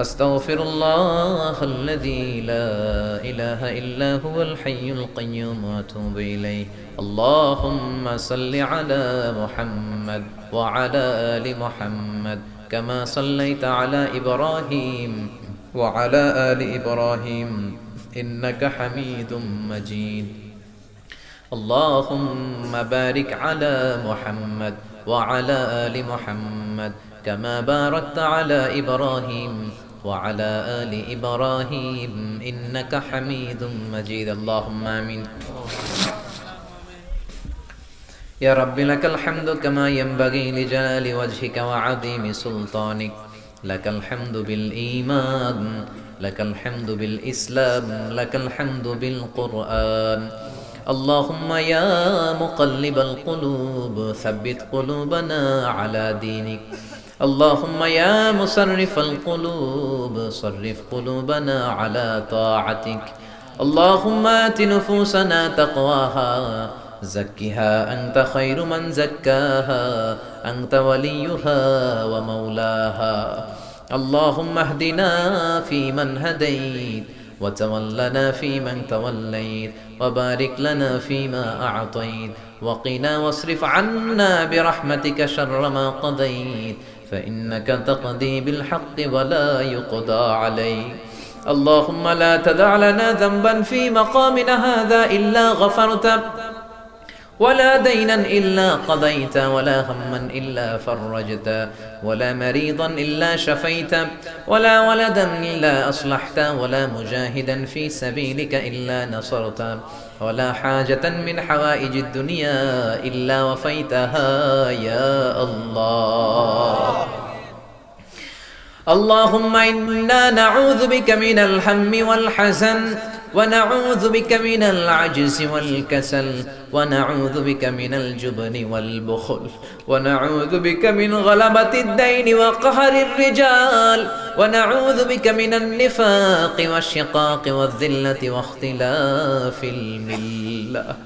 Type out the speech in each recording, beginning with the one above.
أستغفر الله الذي لا إله إلا هو الحي القيوم وأتوب إليه. اللهم صل على محمد وعلى آل محمد كما صليت على إبراهيم وعلى آل إبراهيم إنك حميد مجيد. اللهم بارك على محمد وعلى آل محمد كما باركت على إبراهيم وعلى آل إبراهيم إنك حميد مجيد. اللهم آمين. يا رب لك الحمد كما ينبغي لجلال وجهك وعظيم سلطانك. لك الحمد بالإيمان لك الحمد بالإسلام لك الحمد بالقرآن. اللهم يا مقلب القلوب ثبت قلوبنا على دينك. اللهم يا مصرف القلوب صرف قلوبنا على طاعتك. اللهم آت نفوسنا تقواها زكها أنت خير من زكاها أنت وليها ومولاها. اللهم اهدنا فيمن هديت وتولنا فيمن توليت وبارك لنا فيما أعطيت. وقنا واصرف عنا برحمتك شر ما قضيت. فإنك تقضي بالحق ولا يقضى عليك. اللهم لا تدع لنا ذنبا في مقامنا هذا إلا غفرته. ولا دينا إلا قضيت ولا هما إلا فرجت ولا مريضا إلا شفيت ولا ولدا إلا أصلحت ولا مجاهدا في سبيلك إلا نصرت ولا حاجة من حوائج الدنيا إلا وفيتها يا الله. اللهم إنا نعوذ بك من الهم والحزن ونعوذ بك من العجز والكسل ونعوذ بك من الجبن والبخل ونعوذ بك من غلبة الدين وقهر الرجال ونعوذ بك من النفاق والشقاق والذلة واختلاف الملة.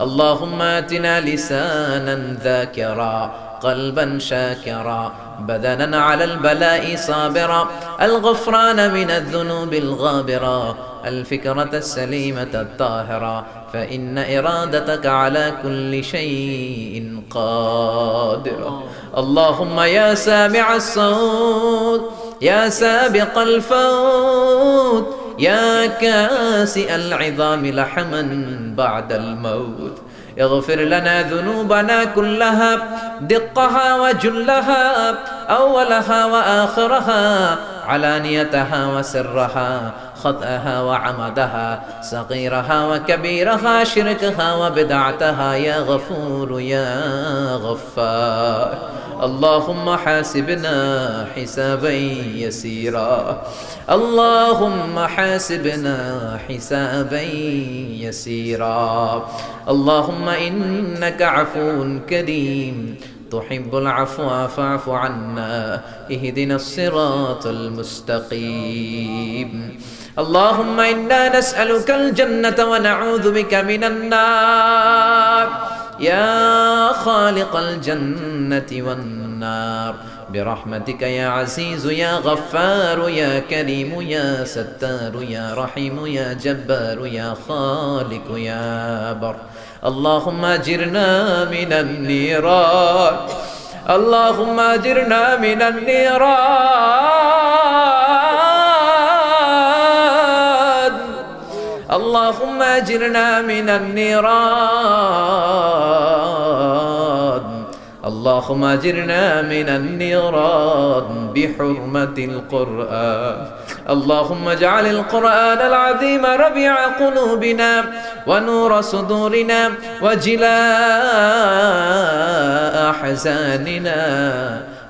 اللهم آتنا لسانا ذاكرا قلبا شاكرا بدنا على البلاء صابرا الغفران من الذنوب الغابرة الفكرة السليمة الطاهرة فإن إرادتك على كل شيء قادرة اللهم يا سامع الصوت يا سابق الفوت يا كاسئ العظام لحما بعد الموت. اغفر لنا ذنوبنا كلها دقها وجلها أولها وآخرها علانيتها وسرها. خطأها وعمدها صغيرها وكبيرها شركها وبدعتها. يا غفور يا غفار اللهم حاسبنا حسابا يسيرا. اللهم حاسبنا حسابا يسيرا. اللهم إنك عفو كريم. تحب العفو فاعف عنا اهدنا الصراط المستقيم. اللهم إنا نسألك الجنة ونعوذ بك من النار. يا خالق الجنة والنار. برحمتك يا عزيز يا غفار يا كريم يا ستار يا رحيم يا جبار يا خالق يا بر اللهم أجرنا من النيران. اللهم أجرنا من النيران. اللهم أجرنا من النيران. اللهم اجرنا من النيران بحرمة القرآن. اللهم اجعل القرآن العظيم ربيع قلوبنا ونور صدورنا وجلاء أحزاننا.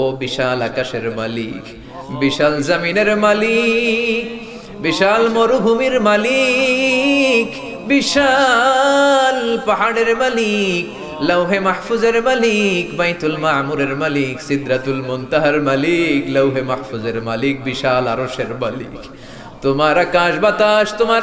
ও বিশাল আকাশের মালিক, বিশাল জমিনের মালিক, বিশাল মরুভূমির মালিক, বিশাল পাহাড়ের মালিক, লৌহে মাহফুজের মালিক, বাইতুল মামুরের মালিক, সিদ্রাতুল মুনতাহার মালিক, লৌহে মাহফুজের মালিক, বিশাল আরশের মালিক। তোমার আকাশ বাতাস, তোমার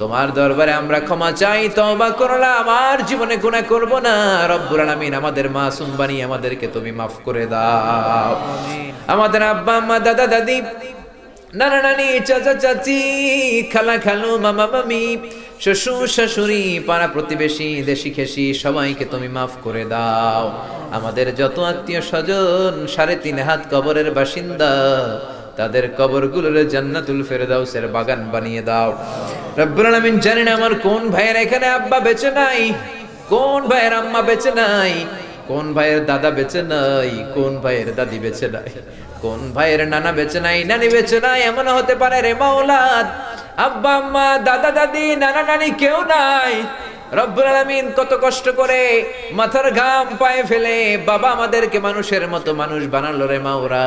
তোমার দরবারে আমরা ক্ষমা চাই তওবা করলাম আমার জীবনে গুণা করব না। রব্বুল আলামিন আমাদের মাসুম বানিয়ে আমাদেরকে তুমি মাফ করে দাও। আমাদের আব্বা আম্মা দাদা দাদি নানা নানি চাচা চাচি খালা খালু মামা মামি শ্বশুর শাশুড়ি পাড়া প্রতিবেশী দেশি খেসি সবাইকে তুমি মাফ করে দাও। আমাদের যত আত্মীয় স্বজন সাড়ে তিন হাত কবরের বাসিন্দা তাদের কবরগুলোর জান্নাতুল ফেরদাউসের বাগান বানিয়ে দাও। রব্বুল আলামিন জানি না আমার কোন ভাইয়ের এখানে আব্বা বেঁচে নাই, কোন ভাইয়ের আম্মা বেঁচে নাই, কোন ভাইয়ের দাদা বেঁচে নাই, কোন ভাইয়ের দাদি বেঁচে নাই, কোন ভাইয়ের নানা বেঁচে নাই, নানি বেঁচে নাই এমন হতে পারে রে মাওলাদ। আব্বা, আম্মা, দাদা, দাদি, নানা, নানি কেউ নাই। রব্বুল আলামিন কত কষ্ট করে মাথার ঘাম পায়ে ফেলে বাবা আমাদেরকে মানুষের মতো মানুষ বানালো রে মাওরা।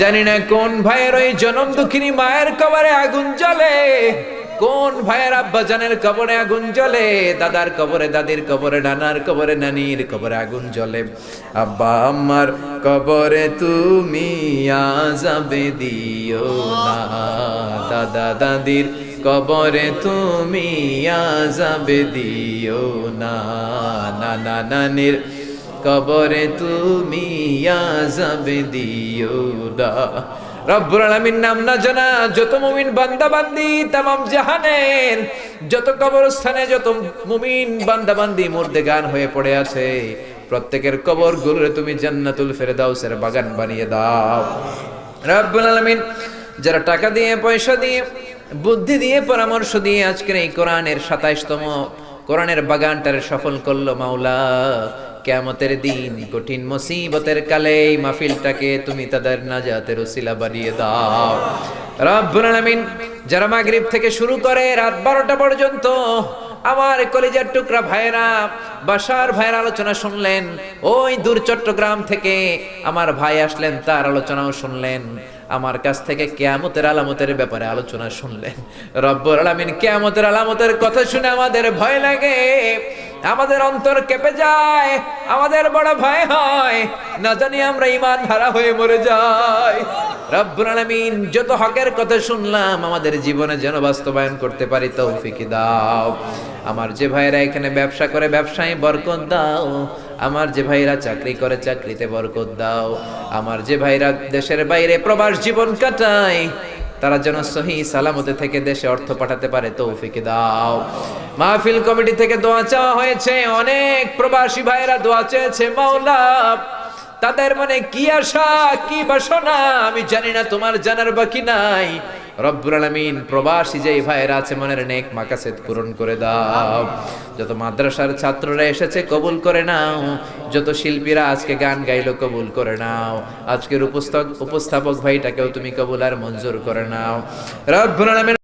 জানি না কোন ভাইয়ের ওই জনম দুঃখিনী মায়ের কবরে আগুন জ্বলে। কোন ভাইয়ের আব্বা জানের কবরে আগুন জ্বলে। দাদার কবরে, দাদির কবরে, নানার কবরে, নানির কবরে আগুন জ্বলে। আব্বা আমার কবরে তুমি আজাবে দিও না। দাদা, দাদির কবরে তুমি আজাবে দিও না। নানা, নানির কবরে তুমি আজাবে দিও না। রব্বুল আলামিন নাম না জানা, যত মুমিন বান্দা বান্দি তামাম জাহানের যত কবরস্থানে যত মুমিন বান্দা বান্দি মুর্দে গান হয়ে পড়ে আছে, প্রত্যেকের কবর গুলোরে তুমি জান্নাতুল ফেরদাউসের বাগান বানিয়ে দাও। রব্বুল আলামিন, যারা টাকা দিয়ে, পয়সা দিয়ে, বুদ্ধি দিয়ে, পরামর্শ দিয়ে আজকের এই কোরআনের সাতাইশতম, কোরআনের বাগানটারে সফল করল মাওলা। কেমতের দিন কঠিন মুসিবতের কালে এই মাহফিলটাকে তুমি তাদের নাজাতের উসিলা বানিয়ে দাও। রব্বুল যারা মাগরিব থেকে শুরু করে রাত বারোটা পর্যন্ত আমার কলিজার টুকরা ভাইরা বাসার ভাইয়ের আলোচনা শুনলেন, ওই দূর চট্টগ্রাম থেকে আমার ভাই আসলেন, তার আলোচনাও শুনলেন। আমার কাছ থেকে কেয়ামতের আলামতের ব্যাপারে আলোচনা শুনলেন। রব্বুর আলামিন কেয়ামতের আলামতের কথা শুনে আমাদের ভয় লাগে। আমাদের অন্তর কেঁপে যায়, আমাদের বড় ভয় হয়। না জানি আমরা ইমান হারা হয়ে মরে যাই। রব্বুল আলামিন যত হকের কথা শুনলাম, আমাদের জীবনে যেন বাস্তবায়ন করতে পারি তৌফিক দাও। আমার যে ভাইরা এখানে ব্যবসা করে, ব্যবসায় বরকত দাও। আমার যে ভাইরা চাকরি করে, চাকরিতে বরকত দাও। আমার যে ভাইরা দেশের বাইরে প্রবাস জীবন কাটায়, তারা যেন সহি সালামতে থেকে দেশে অর্থ পাঠাতে পারে তৌফিক দাও। মাহফিল কমিটি থেকে দোয়া চাওয়া হয়েছে। অনেক প্রবাসী ভাইরা দোয়া চেয়েছে, মাওলা, তাদের মনে কি আশা, কি বাসনা, আমি জানি না তোমার জানার বাকি নাই। রব্বুল আলামিন প্রবাসী যেই ভাইয়েরা আছে, মনের নেক মাকাসেদ পূরণ করে দাও। যত মাদ্রাসার ছাত্ররা এসেছে, কবুল করে নাও। যত শিল্পীরা আজকে গান গাইলো, কবুল করে নাও। আজকের উপস্থাপক উপস্থাপক ভাইটাকেও তুমি কবুল আর মঞ্জুর করে নাও। রব্বুল আলামিন